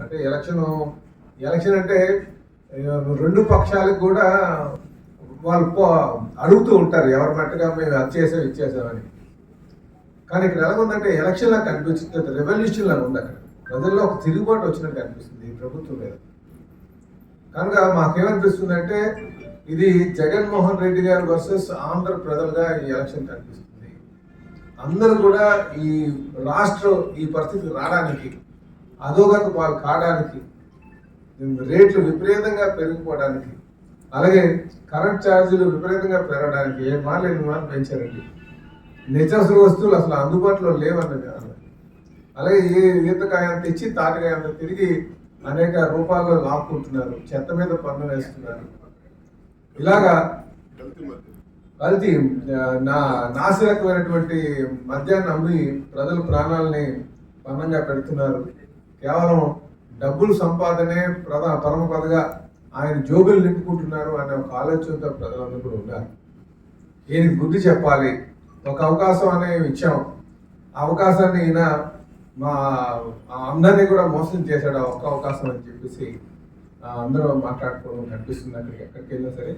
అంటే election election అంటే రెండు పక్షాలకు కూడా వాళ్ళు అడుగుతూ ఉంటారు ఎవరి మట్టుగా మేము అది చేసాం ఇది చేసామని కానీ ఇక్కడ ఎలా ఉందంటే ఎలక్షన్ లాగా కనిపిస్తుంది రెవల్యూషన్ లాగా ఉంది అక్కడ. ప్రజల్లో ఒక తిరుగుబాటు వచ్చినట్టు కనిపిస్తుంది ఈ ప్రభుత్వం మీద. కనుక మాకేమనిపిస్తుంది అంటే ఇది జగన్మోహన్ రెడ్డి గారు వర్సెస్ ఆంధ్ర ప్రజలుగా ఈ ఎలక్షన్ కనిపిస్తుంది. అందరూ కూడా ఈ రాష్ట్రం ఈ పరిస్థితికి రావడానికి అధోగత పాలు కావడానికి రేట్లు విపరీతంగా పెరిగిపోవడానికి అలాగే కరెంట్ ఛార్జీలు విపరీతంగా పెరగడానికి ఏ మార్లు ఎన్ని పెంచారండి. నిత్యావసర వస్తువులు అసలు అందుబాటులో లేవన్నది అలాగే ఈ ఈతకాయ తెచ్చి ఇచ్చి తాటకాయ తిరిగి అనేక రూపాల్లో లాక్కుంటున్నారు. చెత్త మీద పన్ను వేస్తున్నారు. ఇలాగా కల్తీ నా నాసిరకమైనటువంటి మద్యాన్ని అమ్మి ప్రజల ప్రాణాలని పన్నంగా పెడుతున్నారు. కేవలం డబ్బులు సంపాదనే ప్రధా పరమ పదగా ఆయన జోబులు నింపుకుంటున్నారు అనే ఒక ఆలోచనతో ప్రజలందరూ కూడా ఉన్నారు. ఈయనకి బుద్ధి చెప్పాలి. ఒక అవకాశం అనేవి ఇచ్చాం. ఆ అవకాశాన్ని ఈయన మా ఆ అందరినీ కూడా మోసం చేశాడు. ఒక్క అవకాశం అని చెప్పేసి ఆ, అందరూ మాట్లాడుకోవడం కనిపిస్తుంది. అక్కడికి ఎక్కడికి వెళ్ళినా సరే